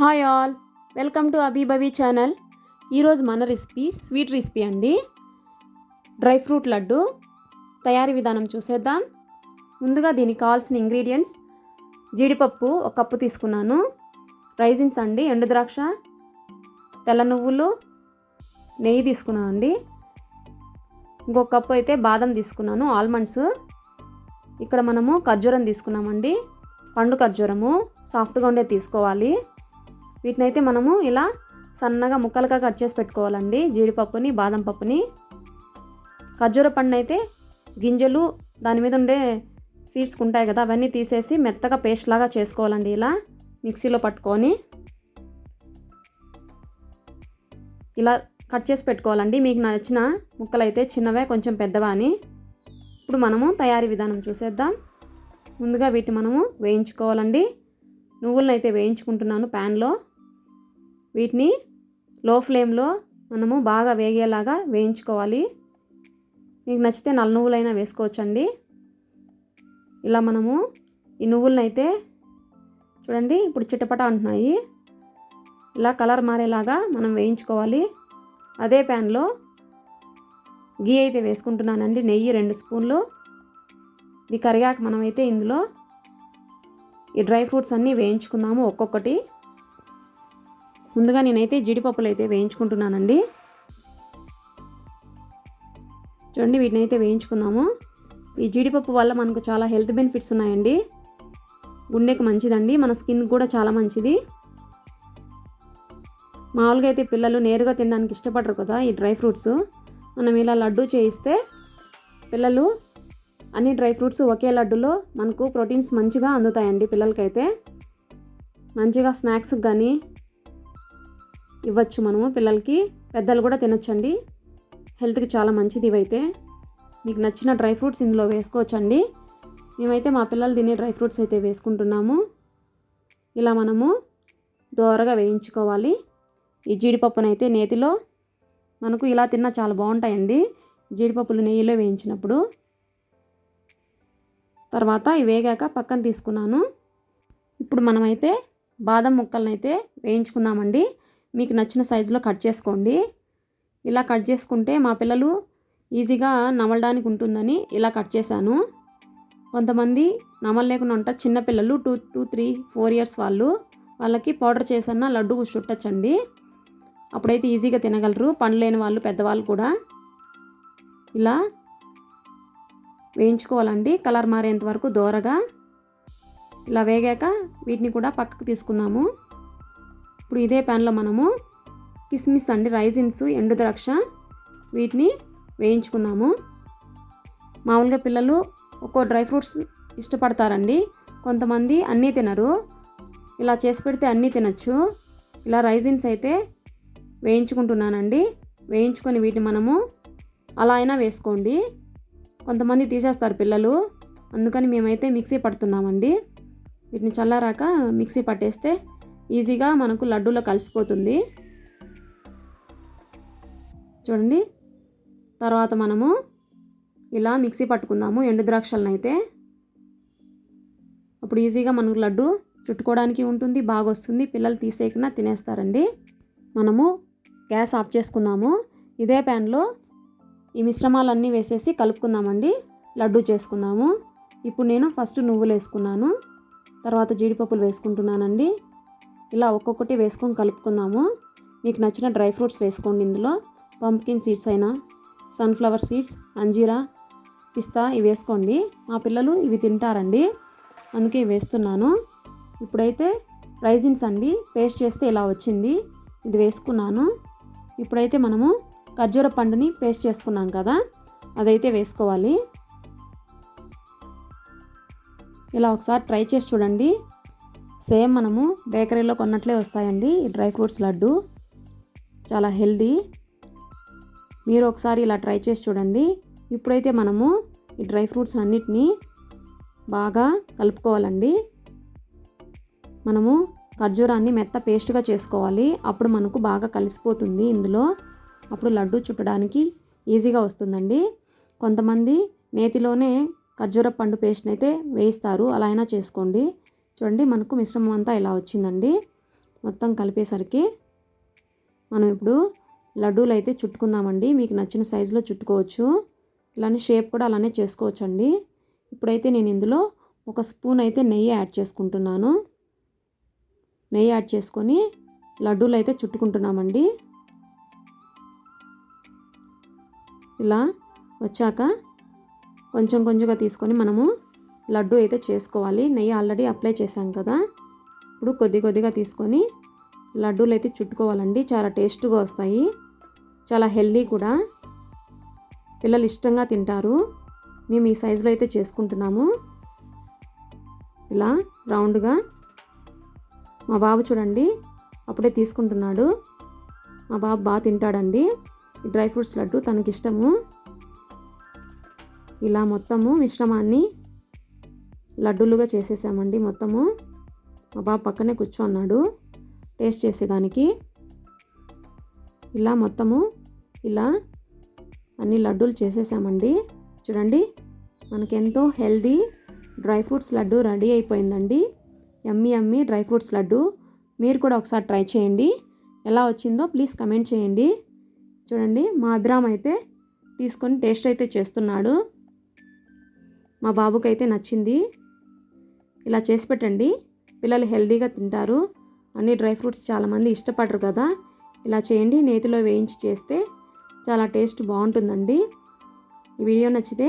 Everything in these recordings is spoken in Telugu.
Hi all. Welcome to Abhibhavi channel. ఈరోజు మన రెసిపీ స్వీట్ రెసిపీ అండి. Dry fruit laddu. తయారీ విధానం చూసేద్దాం. ముందుగా దీనికి కావాల్సిన ఇంగ్రీడియంట్స్. జీడిపప్పు ఒక కప్పు తీసుకున్నాను. రైజిన్స్ అండి ఎండు ద్రాక్ష తెల్ల నువ్వులు నెయ్యి తీసుకున్నాను అండి. ఇంకొక కప్పు అయితే బాదం తీసుకున్నాను ఆల్మండ్స్. ఇక్కడ మనము ఖర్జూరం తీసుకున్నామండి. పండు ఖర్జూరము సాఫ్ట్గా ఉండేది తీసుకోవాలి. వీటినైతే మనము ఇలా సన్నగా ముక్కలుగా కట్ చేసి పెట్టుకోవాలండి. జీడిపప్పుని బాదం పప్పుని. ఖర్జూర పండు అయితే గింజలు దాని మీద ఉండే సీడ్స్ ఉంటాయి కదా అవన్నీ తీసేసి మెత్తగా పేస్ట్ లాగా చేసుకోవాలండి ఇలా మిక్సీలో పట్టుకొని. ఇలా కట్ చేసి పెట్టుకోవాలండి. మీకు నచ్చిన ముక్కలు అయితే చిన్నవే కొంచెం పెద్దవా అని. ఇప్పుడు మనము తయారీ విధానం చూసేద్దాం. ముందుగా వీటిని మనము వేయించుకోవాలండి. నువ్వులను అయితే వేయించుకుంటున్నాను ప్యాన్లో. వీటిని లో ఫ్లేమ్లో మనము బాగా వేగేలాగా వేయించుకోవాలి. మీకు నచ్చితే నల్ల నువ్వులైనా వేసుకోవచ్చండి. ఇలా మనము ఈ నువ్వులను అయితే చూడండి ఇప్పుడు చిటపట అంటున్నాయి. ఇలా కలర్ మారేలాగా మనం వేయించుకోవాలి. అదే ప్యాన్లో గీ అయితే వేసుకుంటున్నానండి. నెయ్యి రెండు స్పూన్లు. ఇది కరిగాక మనమైతే ఇందులో ఈ డ్రై ఫ్రూట్స్ అన్నీ వేయించుకుందాము ఒక్కొక్కటి. ముందుగా నేనైతే జీడిపప్పులు అయితే వేయించుకుంటున్నానండి. చూడండి వీటిని అయితే వేయించుకుందాము. ఈ జీడిపప్పు వల్ల మనకు చాలా హెల్త్ బెనిఫిట్స్ ఉన్నాయండి. గుండెకి మంచిదండి మన స్కిన్ కూడా చాలా మంచిది. మామూలుగా అయితే పిల్లలు నేరుగా తినడానికి ఇష్టపడరు కదా ఈ డ్రై ఫ్రూట్స్. మనం ఇలా లడ్డు చేయిస్తే పిల్లలు అన్ని డ్రై ఫ్రూట్స్ ఒకే లడ్డులో మనకు ప్రోటీన్స్ మంచిగా అందుతాయండి పిల్లలకైతే. మంచిగా స్నాక్స్ కానీ ఇవ్వచ్చు మనము. పిల్లలకి పెద్దలు కూడా తినొచ్చండి. హెల్త్కి చాలా మంచిది ఇవైతే. మీకు నచ్చిన డ్రై ఫ్రూట్స్ ఇందులో వేసుకోవచ్చండి. మేమైతే మా పిల్లలు తినే డ్రై ఫ్రూట్స్ అయితే వేసుకుంటున్నాము. ఇలా మనము దోరగా వేయించుకోవాలి. ఈ జీడిపప్పునైతే నేతిలో మనకు ఇలా తిన్నా చాలా బాగుంటాయండి. జీడిపప్పులు నెయ్యిలో వేయించినప్పుడు. తర్వాత ఇవి వేగాక పక్కన తీసుకున్నాను. ఇప్పుడు మనమైతే బాదం ముక్కలను అయితే వేయించుకుందామండి. మీకు నచ్చిన సైజులో కట్ చేసుకోండి. ఇలా కట్ చేసుకుంటే మా పిల్లలు ఈజీగా నమలడానికి ఉంటుందని ఇలా కట్ చేశాను. కొంతమంది నమలలేకుండా ఉంటారు. చిన్నపిల్లలు two two three four years వాళ్ళు. వాళ్ళకి పౌడర్ చేసన్న లడ్డు చుట్టచ్చండి. అప్పుడైతే ఈజీగా తినగలరు. పండు లేని వాళ్ళు పెద్దవాళ్ళు కూడా. ఇలా వేయించుకోవాలండి. కలర్ మారేంత వరకు దోరగా. ఇలా వేగాక వీటిని కూడా పక్కకు తీసుకుందాము. ఇప్పుడు ఇదే ప్యాన్లో మనము కిస్మిస్ అండి రైజిన్స్ ఎండు ద్రాక్ష వీటిని వేయించుకుందాము. మామూలుగా పిల్లలు ఒక్కో డ్రై ఫ్రూట్స్ ఇష్టపడతారండి. కొంతమంది అన్నీ తినరు. ఇలా చేసి పెడితే అన్నీ తినచ్చు. ఇలా రైజిన్స్ అయితే వేయించుకుంటున్నానండి. వేయించుకొని వీటిని మనము అలా అయినా వేసుకోండి. కొంతమంది తీసేస్తారు పిల్లలు. అందుకని మేమైతే మిక్సీ పడుతున్నామండి. వీటిని చల్లారాక మిక్సీ పట్టేస్తే ఈజీగా మనకు లడ్డూలో కలిసిపోతుంది. చూడండి. తర్వాత మనము ఇలా మిక్సీ పట్టుకుందాము ఎండు ద్రాక్షలను అయితే. అప్పుడు ఈజీగా మనకు లడ్డు చుట్టుకోవడానికి ఉంటుంది బాగా వస్తుంది పిల్లలు తీసేయకుండా తినేస్తారండి. మనము గ్యాస్ ఆఫ్ చేసుకుందాము. ఇదే ప్యాన్లో ఈ మిశ్రమాలన్నీ వేసేసి కలుపుకుందామండి. లడ్డు చేసుకుందాము. ఇప్పుడు నేను ఫస్ట్ నువ్వులు వేసుకున్నాను. తర్వాత జీడిపప్పులు వేసుకుంటున్నానండి. ఇలా ఒక్కొక్కటి వేసుకొని కలుపుకుందాము. మీకు నచ్చిన డ్రై ఫ్రూట్స్ వేసుకోండి ఇందులో. పంప్కిన్ సీడ్స్ అయినా సన్ఫ్లవర్ సీడ్స్ అంజీరా పిస్తా ఇవి వేసుకోండి. మా పిల్లలు ఇవి తింటారండి. అందుకే వేస్తున్నాను. ఇప్పుడైతే రైజిన్స్ అండి. పేస్ట్ చేస్తే ఇలా వచ్చింది. ఇది వేసుకున్నాను. ఇప్పుడైతే మనము ఖర్జూర పండుని పేస్ట్ చేసుకున్నాం కదా అదైతే వేసుకోవాలి. ఇలా ఒకసారి ట్రై చేసి చూడండి. సేమ్ మనము బేకరీలో కొన్నట్లే వస్తాయండి. ఈ డ్రై ఫ్రూట్స్ లడ్డు చాలా హెల్దీ. మీరు ఒకసారి ఇలా ట్రై చేసి చూడండి. ఇప్పుడైతే మనము ఈ డ్రై ఫ్రూట్స్ అన్నిటినీ బాగా కలుపుకోవాలండి. మనము ఖర్జూరాన్ని మెత్త పేస్ట్గా చేసుకోవాలి. అప్పుడు మనకు బాగా కలిసిపోతుంది ఇందులో. అప్పుడు లడ్డు చుట్టడానికి ఈజీగా వస్తుందండి. కొంతమంది నేతిలోనే ఖర్జూర పండు పేస్ట్ని అయితే వేయిస్తారు. అలా అయినా చేసుకోండి. చూడండి మనకు మిశ్రమం అంతా ఇలా వచ్చిందండి. మొత్తం కలిపేసరికి మనం ఇప్పుడు లడ్డూలు అయితే చుట్టుకుందామండి. మీకు నచ్చిన సైజులో చుట్టుకోవచ్చు. ఇలానే షేప్ కూడా అలానే చేసుకోవచ్చండి. ఇప్పుడైతే నేను ఇందులో ఒక స్పూన్ అయితే నెయ్యి యాడ్ చేసుకుంటున్నాను. నెయ్యి యాడ్ చేసుకొని లడ్డూలు అయితే చుట్టుకుంటున్నామండి. ఇలా వచ్చాక కొంచెం కొంచెంగా తీసుకొని మనము లడ్డు అయితే చేసుకోవాలి. నెయ్యి ఆల్రెడీ అప్లై చేశాం కదా. ఇప్పుడు కొద్ది కొద్దిగా తీసుకొని లడ్డూలు అయితే చుట్టుకోవాలండి. చాలా టేస్ట్గా వస్తాయి. చాలా హెల్దీ కూడా. పిల్లలు ఇష్టంగా తింటారు. మేము ఈ సైజులో అయితే చేసుకుంటున్నాము. ఇలా రౌండ్గా. మా బాబు చూడండి అప్పుడే తీసుకుంటున్నాడు. మా బాబు బాగా తింటాడండి. ఈ డ్రై ఫ్రూట్స్ లడ్డు తనకిష్టము. ఇలా మొత్తము మిశ్రమాన్ని లడ్డూలుగా చేసేసామండి మొత్తము. మా బాబు పక్కనే కూర్చోన్నాడు టేస్ట్ చేసేదానికి. ఇలా మొత్తము ఇలా అన్ని లడ్డూలు చేసేసామండి. చూడండి మనకెంతో healthy dry fruits laddu ready అయిపోయిందండి. ఎమ్మి ఎమ్మి డ్రై ఫ్రూట్స్ లడ్డు. మీరు కూడా ఒకసారి ట్రై చేయండి. ఎలా వచ్చిందో ప్లీజ్ కమెంట్ చేయండి. చూడండి మా అభిరామ్ అయితే తీసుకొని టేస్ట్ అయితే చేస్తున్నాడు. మా బాబుకైతే నచ్చింది. ఇలా చేసి పెట్టండి. పిల్లలు హెల్తీగా తింటారు. అన్ని డ్రై ఫ్రూట్స్ చాలామంది ఇష్టపడరు కదా. ఇలా చేయండి. నేతిలో వేయించి చేస్తే చాలా టేస్ట్ బాగుంటుందండి. ఈ వీడియో నచ్చితే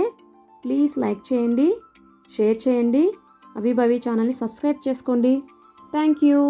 ప్లీజ్ లైక్ చేయండి షేర్ చేయండి. అభిభవి ఛానల్ని సబ్స్క్రైబ్ చేసుకోండి. Thank you.